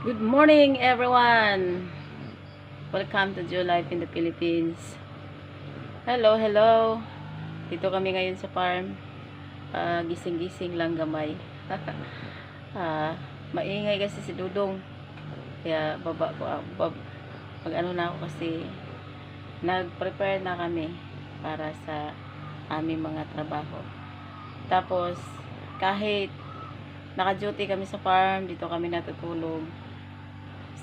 Good morning, everyone. Welcome to Joe Life in the Philippines. Hello, hello. Dito kami ngayon sa farm. Ah, gising-gising lang gamay. Ah, maingay kasi si Dudong. Kaya baba ko ah, bab, pag ano na ako kasi nag-prepare na kami para sa aming mga trabaho. Tapos kahit naka-duty kami sa farm, dito kami natutulog.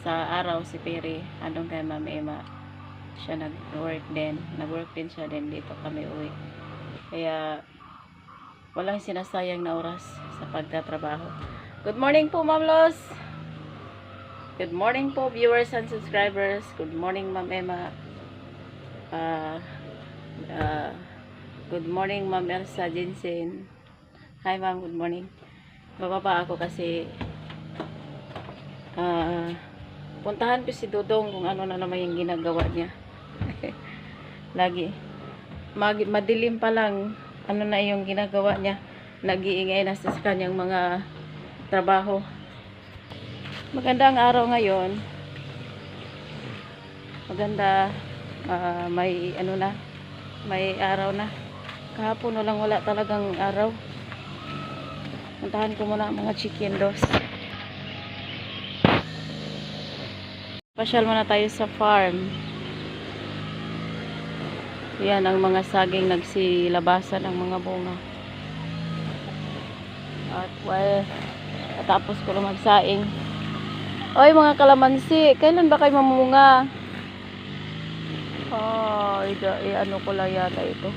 Sa araw si Peri, andong kay Ma'am Emma. Siya nag-work din. Nag-work din siya din dito kami uwi. Kaya walang sinasayang na oras sa pagtatrabaho. Good morning po, Ma'am Los. Good morning po, viewers and subscribers. Good morning, Ma'am Emma. Ah, ah, good morning, Ma'am Elsa Jensen. Hi, Ma'am. Good morning. Bababa ako kasi ah, puntahan ko si Dudong kung ano na naman yung ginagawa niya. Lagi. Mag, madilim pa lang ano na yung ginagawa niya. Nag-iingay na sa kanyang mga trabaho. Maganda ang araw ngayon. Maganda ah, may ano na may araw na. Kahapon walang wala talagang araw. Puntahan ko muna mga chicken dos. Pasyal muna tayo sa farm. Yan ang mga saging nagsilabasan ng mga bunga. At well, tapos ko lang magsaing. Oy mga kalamansi, kailan ba kayo mamunga? Oh, ida, eh, ano ko lang yata ito.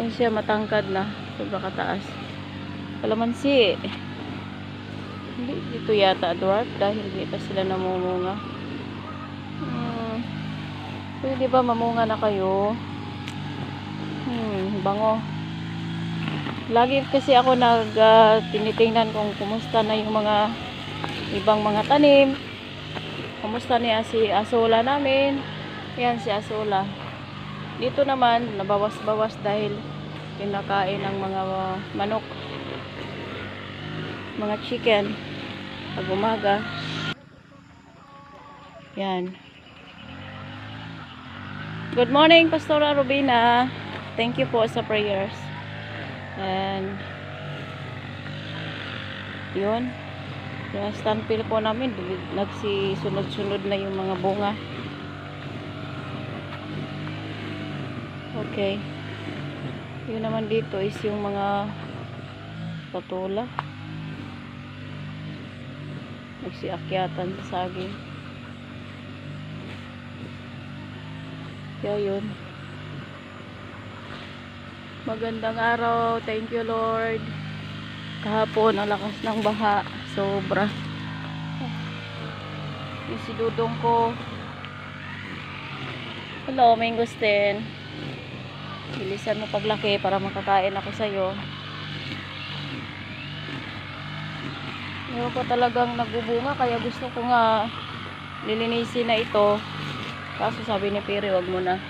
Yan siya matangkad na. Sobra kataas. Kalamansi. Hindi dito yata dwarf dahil hindi pa sila namumunga. Hmm. Pwede ba mamunga na kayo? Hmm, bango. Lagi kasi ako nag ah, tinitingnan kung kumusta na yung mga ibang mga tanim. Kumusta niya si Asola namin. Yan si Asola. Dito naman, nabawas-bawas dahil pinakain ng mga manok. Mga chicken. Pag umaga. Yan. Good morning, Pastora Rubina. Thank you po sa prayers. And, yun. Yung stanpil po namin, nagsisunod-sunod na yung mga bunga. Okay. Yun naman dito is yung mga patula. Nagsiakyatan sa saging. Kaya yun. Magandang araw. Thank you, Lord. Kahapon, ang lakas ng baha. Sobra. Yung si Dudong ko. Hello, Mangustin. Bilisan mo paglaki para makakain ako sa'yo. Ngayon ko talagang nagbubunga kaya gusto ko nga lilinisin na ito. Kaso sabi ni Piri, wag mo na.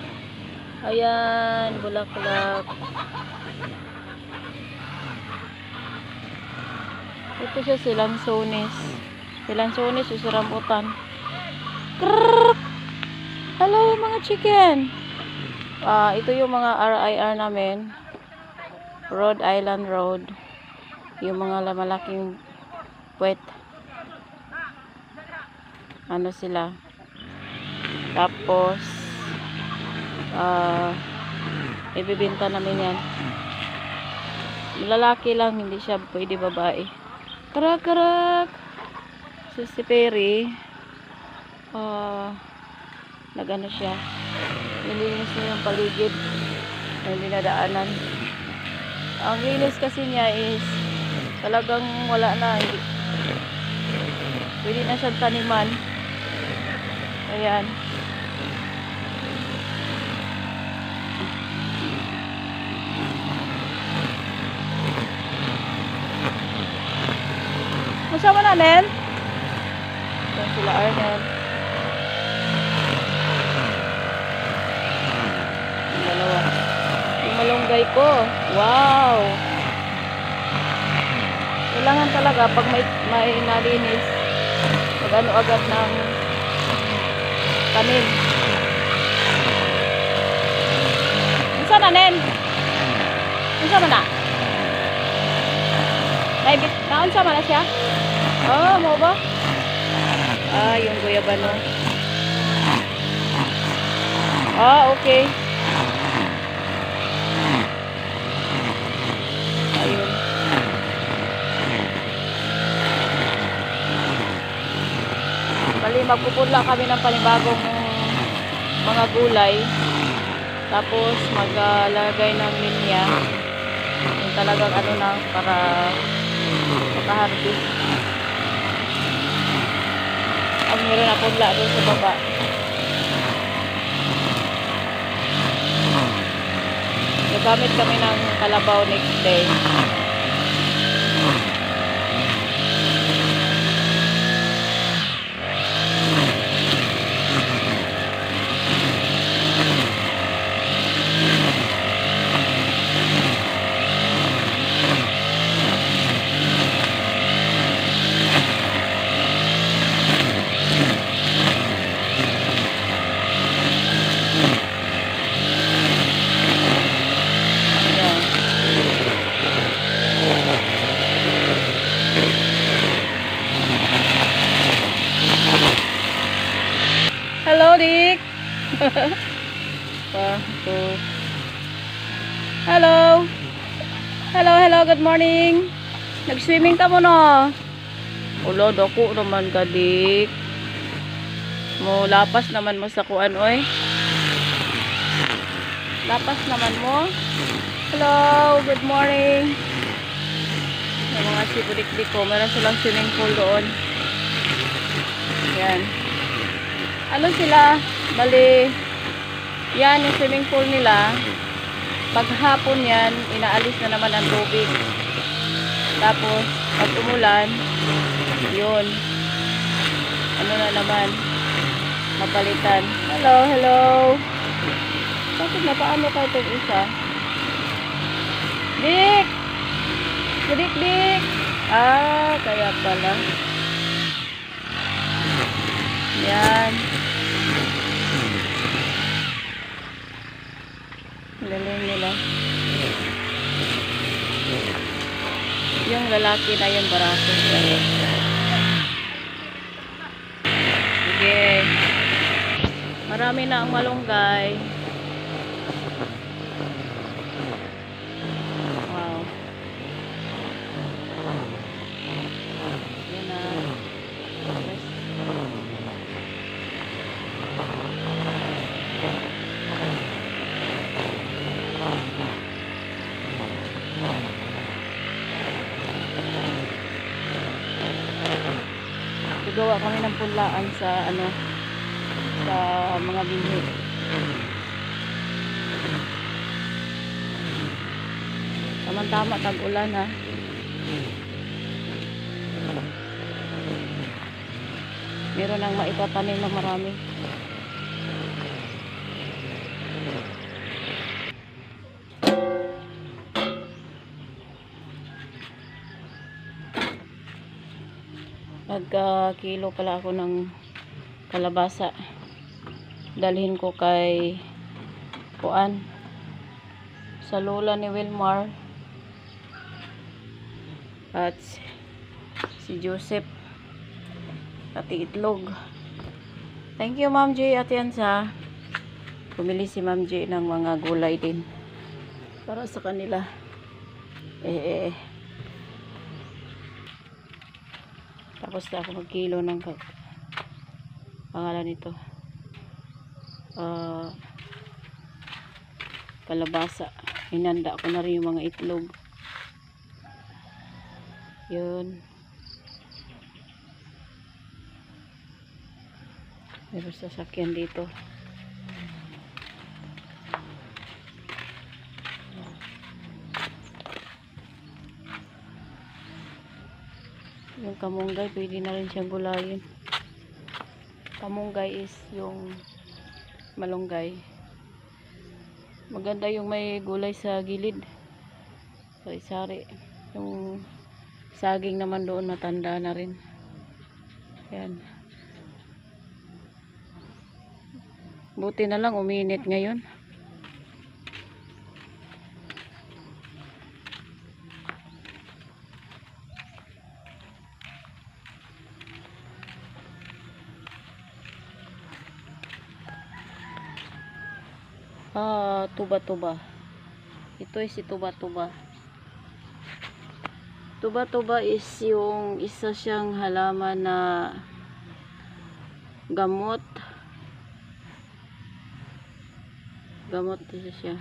Ayan, bulaklak. Ito siya silang sonis. Silang sonis, yung rambutan. Krrrr! Hello mga chicken! Ah, ito yung mga RIR namin. Rhode Island Road. Yung mga malaking puwet. Ano sila? Tapos, ah, ibibinta namin yan. Lalaki lang, hindi siya pwede babae. Karak, karak! So, si Perry, ah, nagano siya. Nilinis niya yung paligid na dinadaanan. Ang linis kasi niya is talagang wala na. Hindi, pwede na siyang taniman. Ayan. Masama na, Nel? Yan sila, Arnel. Dalawa. Yung malunggay ko. Wow! Kailangan talaga pag may, may nalinis, pag ano agad ng tanim. Unsa na nen? Unsa man na? Naibit, naunsa man na siya? Oh, mo ba? Ah, yung guyabano. Ah, okay. Bali, magpupula kami ng panibagong mga gulay. Tapos, maglalagay ng linya. Yung talagang ano na, para makaharvest. Ang meron na pula doon sa baba. Gagamit kami ng kalabaw next day. Ayan. Hello, Dick. Pa, to. Hello. Hello, hello, good morning. Nag-swimming ka mo no? Ulo, dako naman ka, Dick. Mo, lapas naman mo sa kuan, oy. Lapas naman mo. Hello, good morning. Yung mga sibudik-dik ko, meron silang swimming pool doon. Yan. Ano sila? Bali, yan yung swimming pool nila. Paghapon yan, inaalis na naman ang tubig. Tapos, pag umulan, yun. Ano na naman, mapalitan. Hello, hello. Bakit na paano kayo itong isa? Dik! Dik, dik! Ah, kaya pala. Yan. Galing nila. Yung lalaki na yung barato. Sige. Marami na ang malunggay. Wow. Yan na. Yes. Gagawa kami ng punlaan sa ano sa mga binhi. Tama-tama tag-ulan ha. Meron nang maitatanim na marami. Nagka kilo pala ako ng kalabasa. Dalhin ko kay Kuan sa lola ni Wilmar at si Joseph pati itlog. Thank you Ma'am J at yan sa pumili si Ma'am J ng mga gulay din para sa kanila. Eh, eh. Tapos na ako magkilo ng pangalan nito. Ah, kalabasa. Hinanda ko na rin yung mga itlog. Yun. Meron sasakyan dito. Yung kamunggay, pwede na rin siyang gulayin. Kamunggay is yung malunggay. Maganda yung may gulay sa gilid. Sari-sari. Yung Saging naman doon matanda na rin. Yan. Buti na lang uminit ngayon. Ah, tuba-tuba. Ito si tuba-tuba. Tuba-tuba is yung isa siyang halaman na gamot. Gamot isa siya.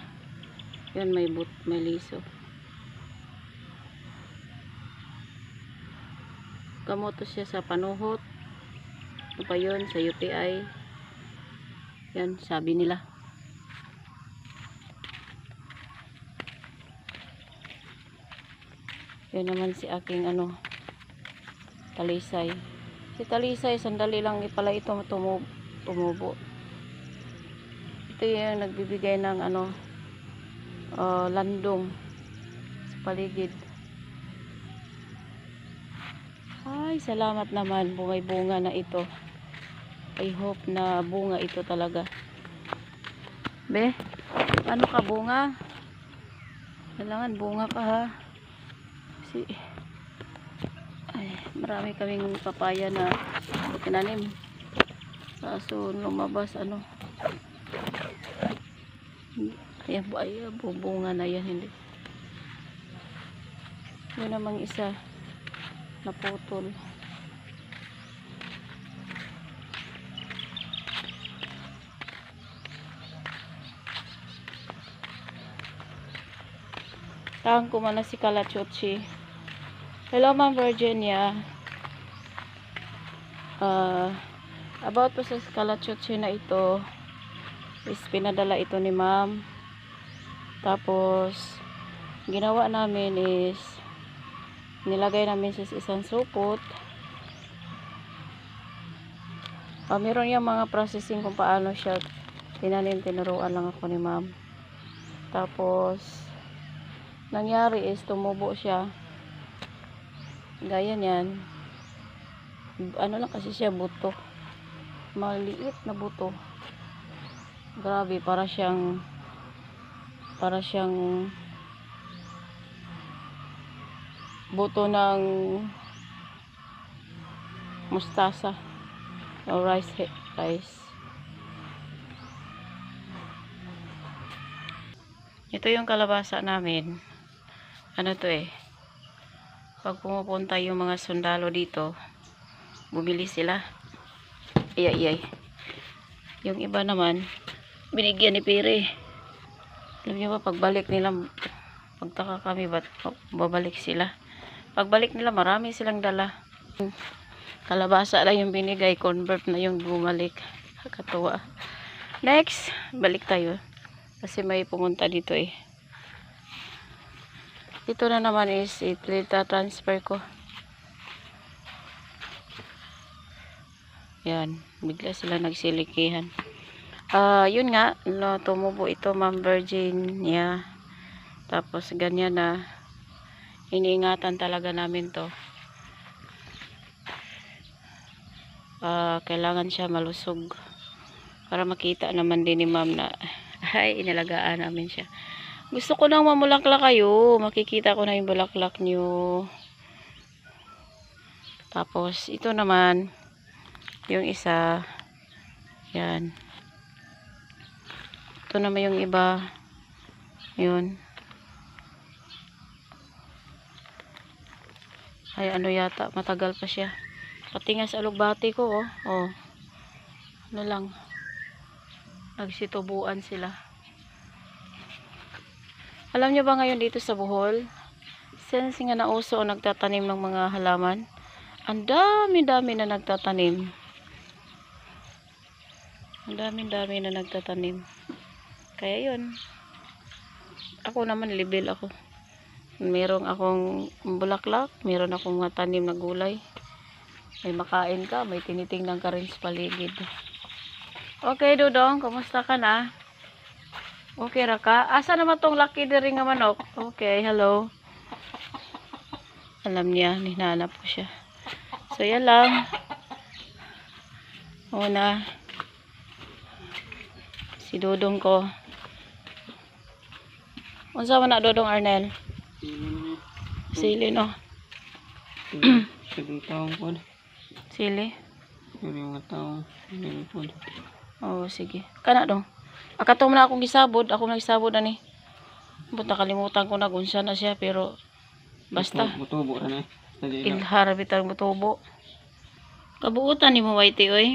Yan may but, may liso. Gamot siya sa panuhot. Ano pa yun? Sa UTI. Yan, sabi nila. Yan naman si aking ano talisay. Si talisay sandali lang pala ito tumubo. tumubo. Ito yung nagbibigay ng ano ah, landong sa paligid. Ay, salamat naman. Bungay bunga na ito. I hope na bunga ito talaga. Be, ano ka bunga? Kailangan bunga ka ha. Kasi, ay, marami kaming papaya na tinanim. Kaso lumabas ano. Bu- ay, bubunga na yan. Hindi. Yun namang isa naputol. Tahan ko man si Kalachuchi. Hello, Ma'am Virginia. Uh, about po sa Kalachuchi na ito, is pinadala ito ni Ma'am. Tapos, ginawa namin is, nilagay namin sa isang supot. Ah, meron yung mga processing kung paano siya tinanim, tinuruan lang ako ni Ma'am. Tapos, nangyari is tumubo siya gaya niyan. Ano lang kasi siya buto. Maliit na buto. Grabe para siyang para siyang buto ng mustasa o rice rice. Ito yung kalabasa namin. Ano to eh pag pumupunta yung mga sundalo dito bumili sila. Iyay iyay yung iba naman binigyan ni Pire alam niyo ba pagbalik nila pagtaka kami ba't babalik sila? Pagbalik nila marami silang dala. Kalabasa lang yung binigay convert na yung bumalik. Katuwa next balik tayo. Kasi may pumunta dito eh ito na naman is itlita transfer ko. Yan, bigla sila nagsilikihan. Ah, yun nga, no, tumubo ito Ma'am Virginia. Tapos ganyan na iniingatan talaga namin to. Ah, kailangan siya malusog para makita naman din ni Ma'am na ay inalagaan namin siya. Gusto ko nang mamulaklak kayo. Makikita ko na yung bulaklak nyo. Tapos, ito naman, yung isa, yan. Ito naman yung iba, yun. Ay, ano yata, matagal pa siya. Pati nga sa alugbati ko, oh. Oh. Ano lang. Nagsitubuan sila. Alam niyo ba ngayon dito sa Bohol, since nga nauso ang nagtatanim ng mga halaman, ang dami-dami na nagtatanim. Ang dami-dami na nagtatanim. Kaya yun. Ako naman, libil ako. Meron akong bulaklak, meron akong mga tanim na gulay. May makain ka, may tinitingnan ka rin sa paligid. Okay, Dudong, kumusta ka na? Okay ra ka? Asa naman tong lucky diri nga manok? Okay, hello. Alam niya, hinahanap ko siya. So, yan lang. Una, si Dudong ko. Unsa man na Dudong Arnel? Sili no. Sige taong po. Sili. Sige mga taong. Sige po. Oo, sige. Kana dong. Akato na akong gisabod. Ako na gisabod na ni. Buta kalimutan ko na kung na siya pero basta. Butubo na na. Dali lang. Ilhar bitang mutubo. Kabuutan ni mo Whitey oy.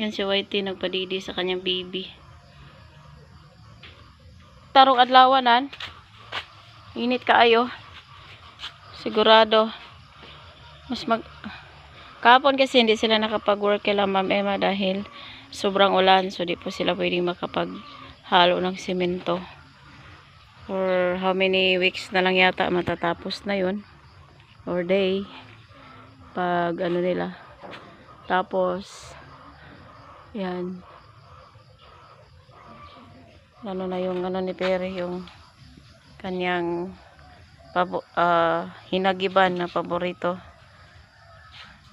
Yan si Whitey nagpadidi sa kanyang baby. Tarong adlawanan. Init kaayo. Sigurado. Mas mag Kapon kasi hindi sila nakapag-work kila Ma'am Emma dahil sobrang ulan so di po sila pwedeng makapaghalo ng simento. For how many weeks na lang yata matatapos na yun? Or day? Pag ano nila. Tapos yan. Ano na yung ano ni Perry yung kanyang pabo, ah, hinagiban na paborito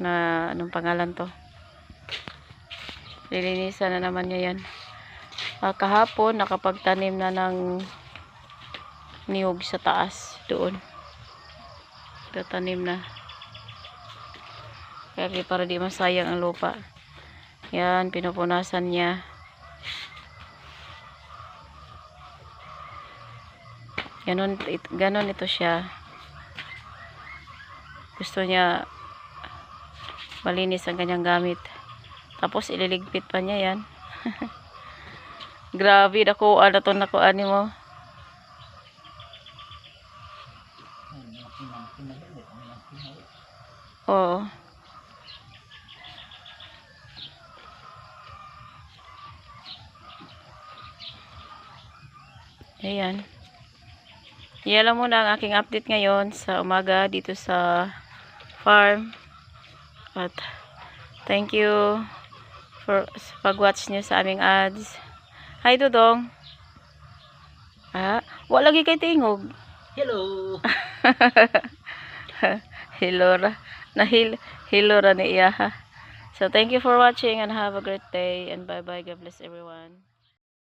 na anong pangalan to lilinisan na naman niya yan. Ah, kahapon nakapagtanim na ng niyog sa taas doon. Tatanim na. Kaya para di masayang ang lupa. Yan pinupunasan niya. Ganon, it, ganon ito siya. Gusto niya malinis ang kanyang gamit tapos ililigpit pa niya yan grabe nakuha na to nakuha ni mo Oo. Ayan. Yan lang muna ang aking update ngayon sa umaga dito sa farm. At thank you for pag-watch niyo sa aming ads. Hi, Dudong. Ah, wala lagi kay tingog. Hello! Hilora. Na hil Hilora ni iya ha. So thank you for watching and have a great day and bye bye. God bless everyone.